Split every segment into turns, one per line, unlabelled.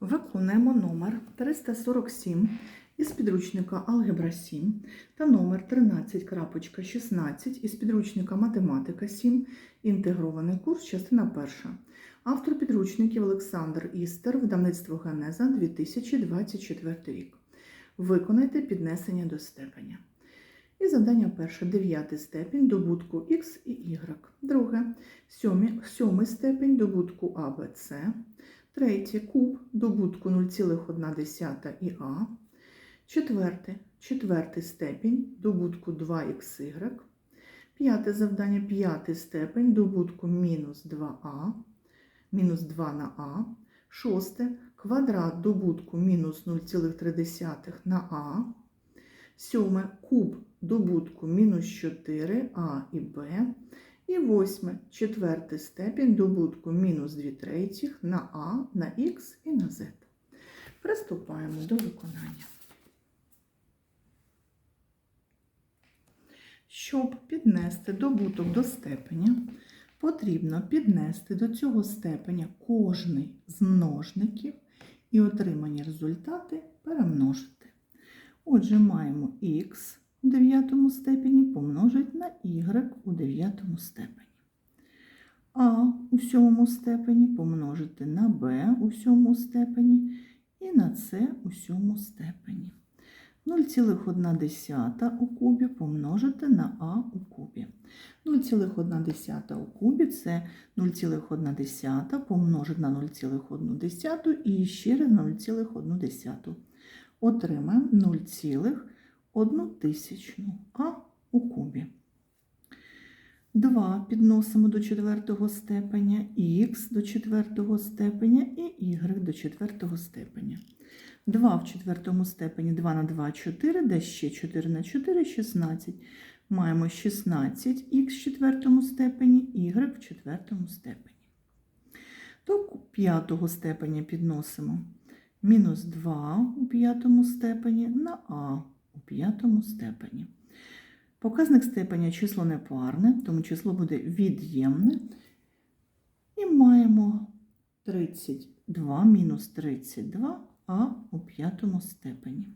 Виконуємо номер 347 із підручника Алгебра 7 та номер 13.16 із підручника Математика 7. Інтегрований курс, частина перша. Автор підручників Олександр Істер, видавництво Генеза 2024 рік. Виконайте піднесення до степеня. І завдання перше дев'ятий степінь добутку х і y. Друге сьомий, степень добутку а. Третє куб добутку 0,1 і а. Четверте четвертий степінь добутку 2х. П'яте завдання п'ятий степень добутку мінус 2а, мінус 2 на а. Шосте квадрат добутку мінус 0,3 на а. Сьоме куб добутку мінус 4а і б. І восьме четвертий степінь добутку мінус 2 третіх на а, на х і на z. Приступаємо до виконання. Щоб піднести добуток до степеня, потрібно піднести до цього степеня кожний з множників і отримані результати перемножити. Отже, маємо х у дев'ятому степені помножить на y у дев'ятому степені. А у сьомому степені помножити на b у сьомому степені і на c у сьомому степені. 0,1 у кубі помножити на а у кубі. 0,1 у кубі це 0,1 помножити на 0,1 і ще раз на 0,1. Отримаємо 0,1 тисячну а у кубі. 2 підносимо до четвертого степеня, х до четвертого степеня і y до четвертого степеня. 2 в четвертому степені 2 на 2 4, де ще 4 на 4 16. Маємо 16 х в четвертому степені, y в четвертому степені. До п'ятого степеня підносимо мінус 2 у п'ятому степені на а п'ятому степені. Показник степеня число непарне, тому число буде від'ємне. І маємо 32 мінус 32 а у п'ятому степені.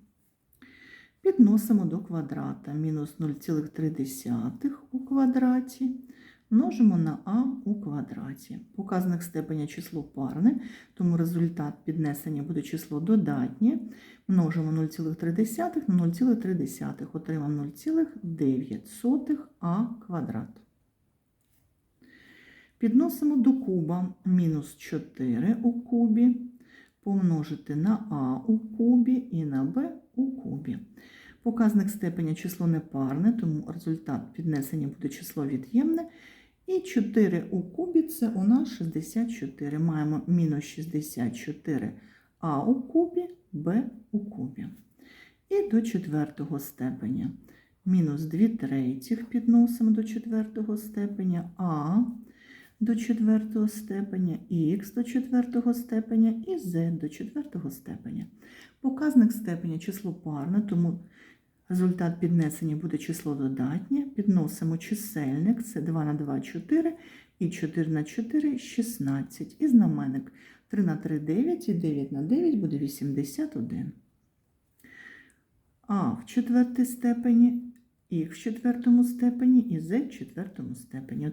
Підносимо до квадрата мінус 0,3 у квадраті, множимо на а у квадраті. Показник степеня число парне, тому результат піднесення буде число додатнє. Множимо 0,3 на 0,3, отримаємо 0,9 а квадрат. Підносимо до куба мінус 4 у кубі помножити на а у кубі і на b у кубі. Показник степеня число непарне, тому результат піднесення буде число від'ємне. І 4 у кубі це у нас 64. Маємо мінус 64 а у кубі, b у кубі. І до четвертого степеня. Мінус 2 третіх підносимо до четвертого степеня а до четвертого степеня, х до четвертого степеня і z до четвертого степеня. Показник степеня число парне, тому результат піднесення буде число додатнє. Підносимо чисельник, це 2 на 2 4 і 4 на 4 16. І знаменник 3 на 3 9 і 9 на 9 буде 81. А в четвертій степені, і в четвертому степені і З в четвертому степені.